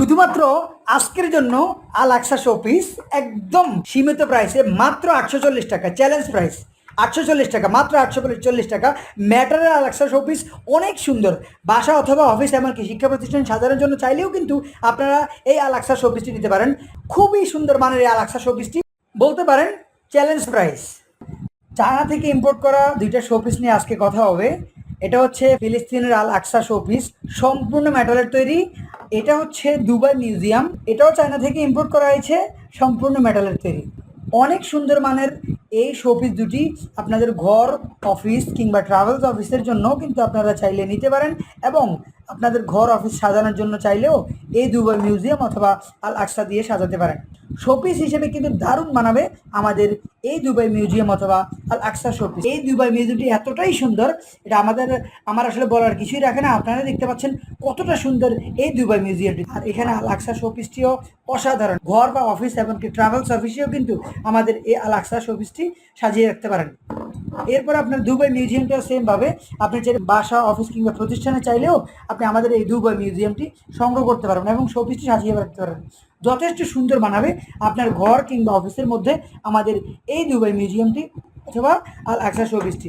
শুধুমাত্র আজকের জন্য আল আকসা শোপিস একদম সীমিত প্রাইসে মাত্র আটশো চল্লিশ টাকা চ্যালেঞ্জ প্রাইস আটশো চল্লিশ টাকা, মাত্র আটশো চল্লিশ টাকা। ম্যাটারের আল আকসা শোপিস অনেক সুন্দর। বাসা অথবা অফিস এমনকি শিক্ষা প্রতিষ্ঠান সাজানোর জন্য চাইলেও কিন্তু আপনারা এই আল আকসা শোপিসটি নিতে পারেন। খুবই সুন্দর মানের এই আল আকসা শোপিসটি। বলতে পারেন চ্যালেঞ্জ প্রাইস চায়না থেকে ইম্পোর্ট করা দুইটা শোপিস নিয়ে আজকে কথা হবে। এটা হচ্ছে ফিলিস্তিনের আল আকসা শোপিস। সম্পূর্ণ মেটালের তৈরি। এটা হচ্ছে দুবাই মিউজিয়াম। এটাও চায়না থেকে ইম্পোর্ট করা হয়েছে সম্পূর্ণ মেটালের তৈরি। অনেক সুন্দর মানের এই শোপিস দুটি আপনাদের ঘর অফিস কিংবা ট্রাভেলস অফিসের জন্য কিন্তু আপনারা চাইলে নিতে পারেন এবং আপনাদের ঘর অফিস সাজানোর জন্য চাইলেও এই দুবাই মিউজিয়াম অথবা আল আকসা দিয়ে সাজাতে পারেন। শোপিস হিসেবে কিন্তু দারুণ মানাবে আমাদের এই দুবাই মিউজিয়াম অথবা আল আকসা শোপিস এই দুবাই মিউজিয়ামটি এতটাই সুন্দর, এটা আমাদের, আমার আসলে বলার কিছুই রাখে না। আপনারা দেখতে পাচ্ছেন কতটা সুন্দর এই দুবাই মিউজিয়ামটি আর এখানে আল আকসা শোপিসটিও অসাধারণ। ঘর বা অফিস এমনকি ট্রাভেলস অফিসেও কিন্তু আমাদের এই আল আকসা শোপিসটি সাজিয়ে রাখতে পারেন। এরপর আপনার দুবাই মিউজিয়ামটা সেম ভাবে আপনি চাইলে বাসা, অফিস কিংবা প্রতিষ্ঠানে চাইলেও আপনি আমাদের এই দুবাই মিউজিয়ামটি সংগ্রহ করতে পারবেন এবং শোপিসটি সাজিয়ে রাখতে পারবেন। যথেষ্ট সুন্দর বানাবে আপনার ঘর কিংবা অফিসের মধ্যে আমাদের এই দুবাই মিউজিয়ামটি অথবা আল আকসা শোপিসটি।